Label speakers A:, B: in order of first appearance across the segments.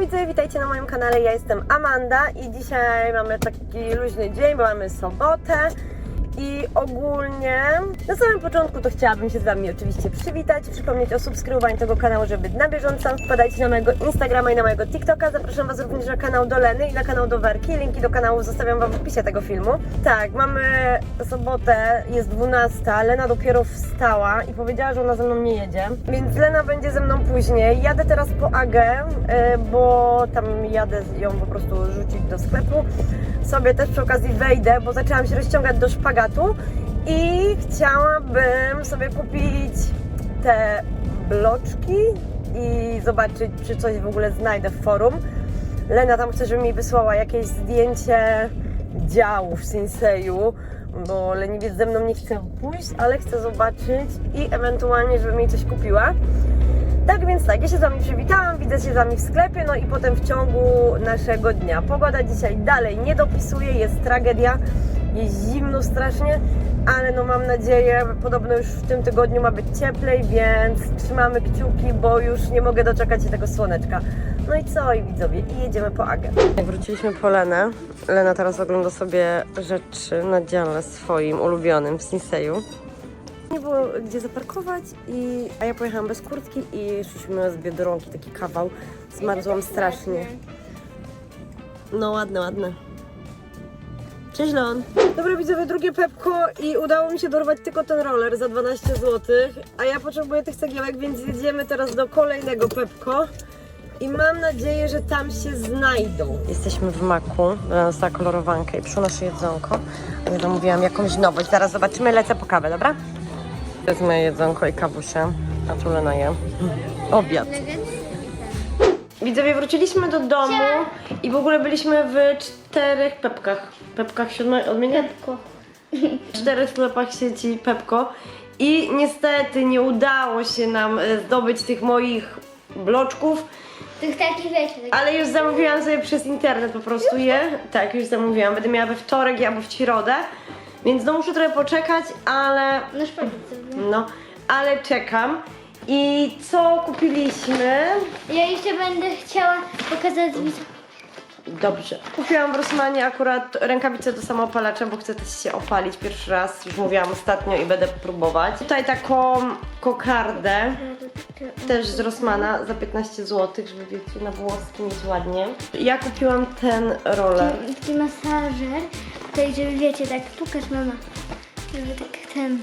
A: Widzowie, witajcie na moim kanale, ja jestem Amanda i dzisiaj mamy taki luźny dzień, bo mamy sobotę i ogólnie na samym początku to chciałabym się z Wami oczywiście przywitać, przypomnieć o subskrybowaniu tego kanału, żeby na bieżąco, wpadajcie na mojego Instagrama i na mojego TikToka, zapraszam Was również na kanał do Leny i na kanał do Werki, linki do kanału zostawiam Wam w opisie tego filmu. Tak, mamy sobotę, jest 12, Lena dopiero wstała i powiedziała, że ona ze mną nie jedzie, więc Lena będzie ze mną później. Jadę teraz po Agę, y, bo tam jadę ją po prostu rzucić do sklepu. Sobie też przy okazji wejdę, bo zaczęłam się rozciągać do szpagatu i chciałabym sobie kupić te bloczki i zobaczyć, czy coś w ogóle znajdę w forum. Lena tam chce, żebym mi wysłała jakieś zdjęcie działu w Sinseju, bo leniwiec ze mną nie chce pójść, ale chce zobaczyć i ewentualnie, żebym jej coś kupiła. Tak więc tak, ja się z Wami przywitałam, widzę się z Wami w sklepie, no i potem w ciągu naszego dnia. Pogoda dzisiaj dalej nie dopisuje, jest tragedia, jest zimno strasznie, ale no mam nadzieję, podobno już w tym tygodniu ma być cieplej, więc trzymamy kciuki, bo już nie mogę doczekać się tego słoneczka. No i co, i widzowie, i jedziemy po Agę. Wróciliśmy po Lenę, Lena teraz ogląda sobie rzeczy na dziale swoim ulubionym w Sinseju. Nie było gdzie zaparkować, i, a ja pojechałam bez kurtki i szliśmy z Biedronki, taki kawał. Zmarzłam strasznie. No ładne, ładne. Cześć Leon. Dobra widzowie, drugie pepko i udało mi się dorwać tylko ten roller za 12 zł, a ja potrzebuję tych cegiełek, więc jedziemy teraz do kolejnego pepko. I mam nadzieję, że tam się znajdą. Jesteśmy w maku, Lena za kolorowankę i przyszło nasze jedzonko. Ja zamówiłam jakąś nowość, zaraz zobaczymy, lecę po kawę, dobra? To jest moje jedzonko i kawusie, a tu Lena je. Obiad. Widzowie, wróciliśmy do domu i w ogóle byliśmy w czterech pepkach. Pepkach siódmej odmienię?
B: Pepko.
A: czterech sklepach sieci Pepko i niestety nie udało się nam e, zdobyć tych moich bloczków,
B: Tych takich wiecie, takich...
A: ale już zamówiłam sobie przez internet po prostu je. Tak, już zamówiłam. Będę miała we wtorek albo w środę, więc no muszę trochę poczekać, ale
B: No sobie.
A: no, ale czekam. I co kupiliśmy?
B: Ja jeszcze będę chciała pokazać widzom.
A: Dobrze. Kupiłam w Rossmanie akurat rękawice do samoopalacza, bo chcę też się opalić pierwszy raz. Już mówiłam ostatnio i będę próbować. Tutaj taką kokardę, też z Rossmana za 15 zł, żeby wiecie, na włoski mieć ładnie. Ja kupiłam ten roller.
B: Taki masażer. Tutaj, żeby wiecie, tak pukać mama. Żeby tak ten...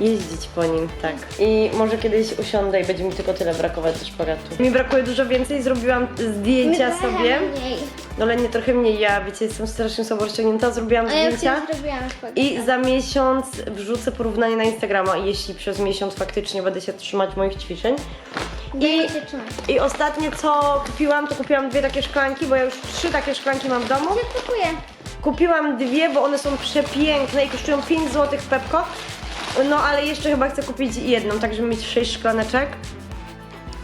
A: Jeździć po nim, tak. I może kiedyś usiądę i będzie mi tylko tyle brakować do szpagatu. Mi brakuje dużo więcej, zrobiłam zdjęcia sobie.
B: Mniej.
A: No ale nie trochę mniej, ja wiecie, jestem strasznie słabo rozciągnięta, zrobiłam
B: A ja
A: zdjęcia.
B: już zrobiłam szpagę.
A: I za miesiąc wrzucę porównanie na Instagrama, jeśli przez miesiąc faktycznie będę się trzymać moich ćwiczeń. I,
B: trzymać.
A: I ostatnie co kupiłam, to kupiłam dwie takie szklanki, bo ja już trzy takie szklanki mam w domu.
B: Ja kupuję.
A: Kupiłam dwie, bo one są przepiękne i kosztują 5 zł w Pepko. No ale jeszcze chyba chcę kupić jedną, tak żeby mieć 6 szklaneczek.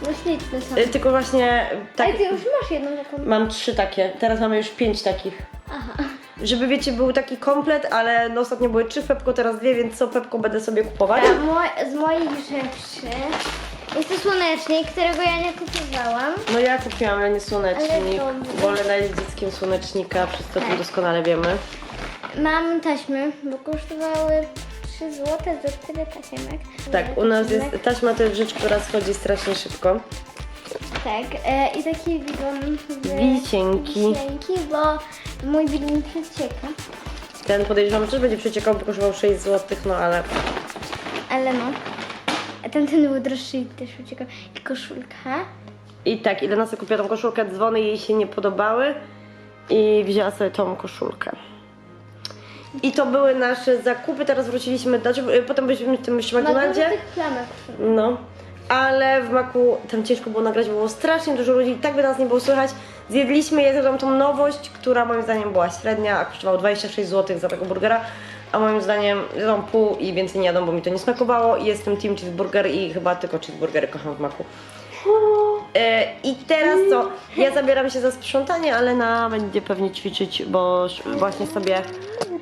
B: No śliczne są.
A: Y, Tylko właśnie tak.
B: Ale ty już masz jedną taką.
A: Mam trzy takie, teraz mamy już pięć takich.
B: Aha.
A: Żeby wiecie, był taki komplet, ale no ostatnio były trzy w Pepko, teraz dwie, więc co Pepko będę sobie kupować.
B: A mo- z moich rzeczy jest to słonecznik, którego ja nie kupowałam.
A: No ja kupiłam słonecznik,
B: Ale dobry.
A: bo Lena jest dzieckiem słonecznika, przez to
B: Tak.
A: doskonale wiemy.
B: Mam taśmy, bo kosztowały 3 zł za tyle tasiemek.
A: Tak, u nas jest, taśma to jest rzecz, która schodzi strasznie szybko.
B: Tak, e, i taki bidon z
A: Wisienki.
B: wisienki, bo mój bidon przecieka.
A: Ten podejrzewam, że też będzie przeciekał, bo kosztował 6 zł, no ale
B: Ale no. A ten, ten był droższy i też uciekał. I koszulka.
A: i tak, i Lena sobie kupiła tą koszulkę, dzwony jej się nie podobały i wzięła sobie tą koszulkę. I to były nasze zakupy, teraz wróciliśmy, znaczy, potem byliśmy w tym McDonaldzie. No, ale w Maku tam ciężko było nagrać, bo było strasznie dużo ludzi i tak by nas nie było słychać. Zjedliśmy je, zrobiłam tą nowość, która moim zdaniem była średnia, a kosztowało 26 zł za tego burgera, a moim zdaniem jedzą pół i więcej nie jadą, bo mi to nie smakowało. I Jestem team cheeseburger i chyba tylko cheeseburgery kocham w Maku. E, I teraz co? Ja zabieram się za sprzątanie, ale na będzie pewnie ćwiczyć, bo sz- właśnie sobie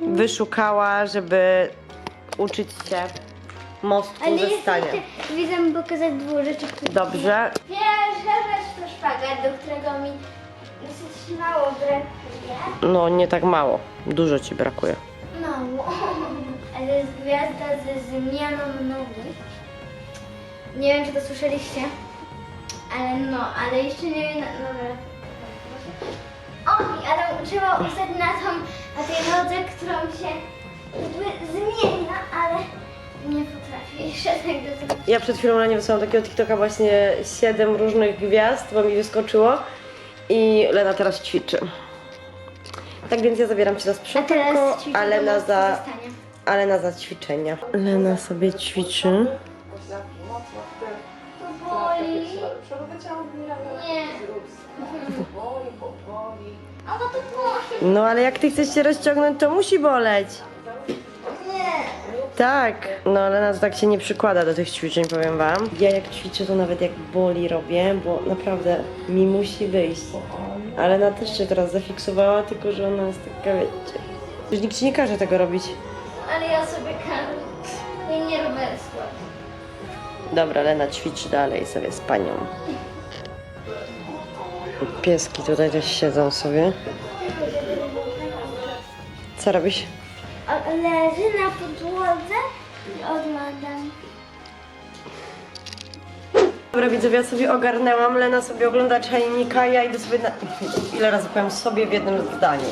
A: wyszukała, żeby uczyć się mostku
B: Ale
A: ze
B: jeszcze
A: stania.
B: widzę pokazać dwie rzeczy, które...
A: Dobrze.
B: Pierwsza rzecz to szpagat, do którego mi dosyć mało brakuje.
A: No, nie tak mało. Dużo ci brakuje.
B: Mało. Ale jest gwiazda ze zmianą nogi. Nie wiem, czy to słyszeliście. Ale no, ale jeszcze nie wiem. No, dobra. O, ale trzeba ustać na tą, na tej nodze, którą się jakby zmienia, ale nie potrafię jeszcze tego zrobić.
A: Ja przed chwilą na nie wysłałam takiego TikToka właśnie 7 różnych gwiazd, bo mi wyskoczyło. I Lena teraz ćwiczy. Tak więc ja zabieram się za
B: A teraz ćwiczę
A: a Lena
B: do
A: za, a Lena za ćwiczenia. Lena sobie ćwiczy.
B: To boli. Nie. A no to boli.
A: No ale jak ty chcesz się rozciągnąć, to musi boleć.
B: Nie.
A: Tak, no Lena to tak się nie przykłada do tych ćwiczeń, powiem wam. Ja jak ćwiczę, to nawet jak boli robię, bo naprawdę mi musi wyjść. Ale Lena też się teraz zafiksowała, tylko że ona jest taka, wiecie... Już nikt ci nie każe tego robić.
B: Ale ja sobie każę. Ja nie robię skład.
A: Dobra, Lena ćwiczy dalej sobie z panią. Pieski tutaj też siedzą sobie. Co robisz?
B: O, leży na podłodze i odmadam.
A: Dobra widzowie, ja sobie ogarnęłam, Lena sobie ogląda czajnika, ja idę sobie na... Ile razy powiem sobie w jednym zdaniu.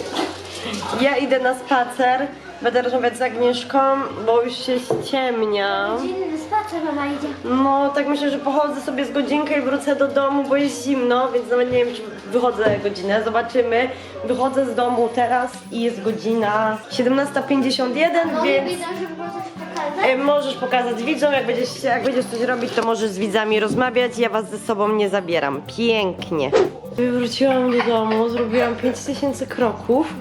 A: Ja idę na spacer, będę rozmawiać z Agnieszką, bo już się ściemnia.
B: Dzienny spacer mama idzie.
A: No, tak myślę, że pochodzę sobie z godzinkę i wrócę do domu, bo jest zimno, więc nawet nie wiem, czy wychodzę godzinę. Zobaczymy. Wychodzę z domu teraz i jest godzina 17.51,
B: No
A: więc...
B: widzę, że coś pokazać.
A: E, Możesz pokazać widzom, jak będziesz, jak będziesz coś robić, to możesz z widzami rozmawiać. Ja was ze sobą nie zabieram. Pięknie. Wróciłam do domu, zrobiłam 5000 kroków.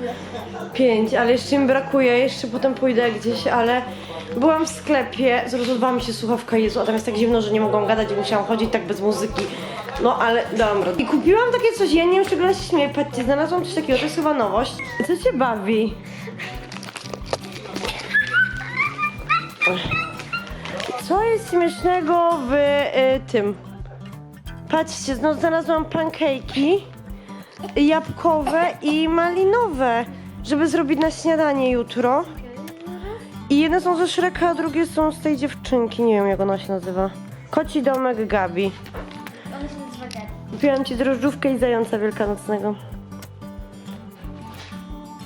A: 5, ale jeszcze mi brakuje, jeszcze potem pójdę gdzieś, ale byłam w sklepie, zrozumowała mi się słuchawka, Jezu, a tam jest tak zimno, że nie mogłam gadać musiałam chodzić tak bez muzyki. No ale radę. I kupiłam takie coś, ja nie wiem z czego się śmieje, patrzcie, znalazłam coś takiego, to jest chyba nowość. Co cię bawi? Co jest śmiesznego w y, tym? Patrzcie, znalazłam pancake'i jabłkowe i malinowe, żeby zrobić na śniadanie jutro. I jedne są ze Shreka, a drugie są z tej dziewczynki, nie wiem jak ona się nazywa. Koci domek Gabi.
B: One się nazywa Gabi.
A: Kupiłam ci drożdżówkę i zająca wielkanocnego.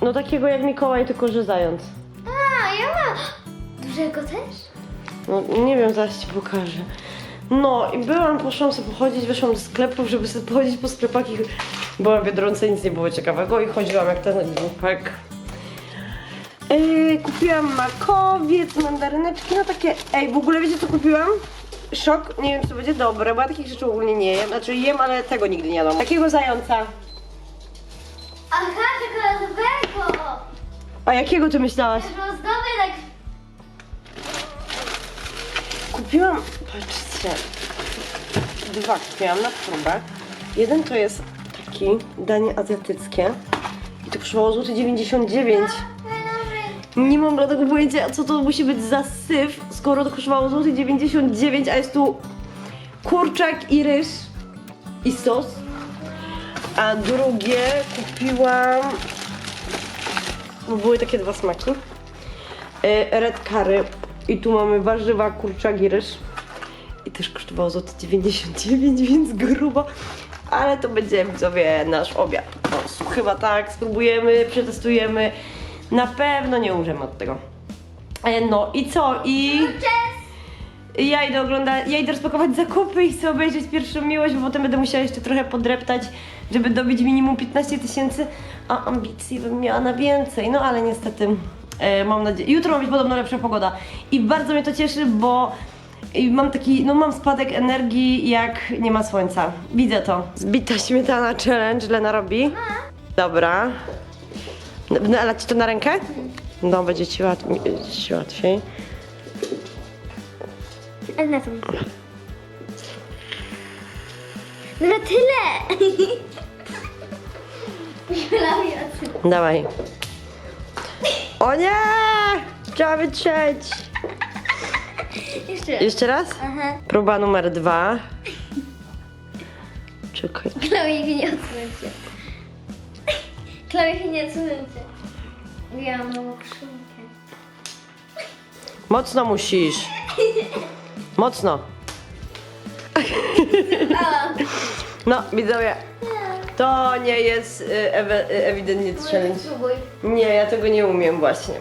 A: No takiego jak Mikołaj, tylko że zając.
B: A, ja mam. Dużego też?
A: No nie wiem, zaraz ci pokażę. No i byłam, poszłam sobie pochodzić, wyszłam do sklepów, żeby sobie pochodzić po sklepach i byłam w Biedronce, nic nie było ciekawego i chodziłam jak ten głupek. Yy, kupiłam makowiec, mandaryneczki, no takie, ej w ogóle wiecie co kupiłam? Szok, nie wiem czy to będzie dobre, bo ja takich rzeczy ogólnie nie jem, znaczy jem, ale tego nigdy nie jadam. Takiego zająca.
B: Aha, czekoladowego!
A: A jakiego ty myślałaś?
B: Tak...
A: Kupiłam, patrzcie, dwa kupiłam na próbę. Jeden to jest danie azjatyckie i to kosztowało złoty 99. Nie mam bladego pojęcia, co to musi być za syf, skoro to kosztowało złoty 99, a jest tu kurczak i ryż i sos. A drugie kupiłam, bo były takie dwa smaki. Y, Red curry i tu mamy warzywa, kurczak i ryż. I też kosztowało złoty 99, więc grubo. Ale to będzie widzowie nasz obiad. No, chyba tak, spróbujemy, przetestujemy. Na pewno nie umrzemy od tego. E, No i co? I ja idę oglądać, ja idę rozpakować zakupy i chcę obejrzeć pierwszą miłość, bo potem będę musiała jeszcze trochę podreptać, żeby dobić minimum 15 tysięcy, a ambicji bym miała na więcej. No ale niestety e, mam nadzieję. Jutro ma być podobno lepsza pogoda. I bardzo mnie to cieszy, bo i mam taki, no mam spadek energii jak nie ma słońca. Widzę to. Zbita śmietana challenge Lena robi. Dobra. No, ale ci to na rękę? No, będzie ci, łat, będzie ci łatwiej.
B: Ale na tym. No na tyle!
A: Dawaj. O nie! Trzeba wytrzeć.
B: Jeszcze raz.
A: Jeszcze raz?
B: Aha.
A: Próba numer dwa. czekaj.
B: Chloe się nie odsuńcie. Chloe się nie odsuńcie. Ja mam okrzynkę.
A: Mocno musisz. Mocno. No, widzowie, to nie jest y, ewe, y, ewidentnie challenge.
B: Spróbuj.
A: Nie, ja tego nie umiem właśnie.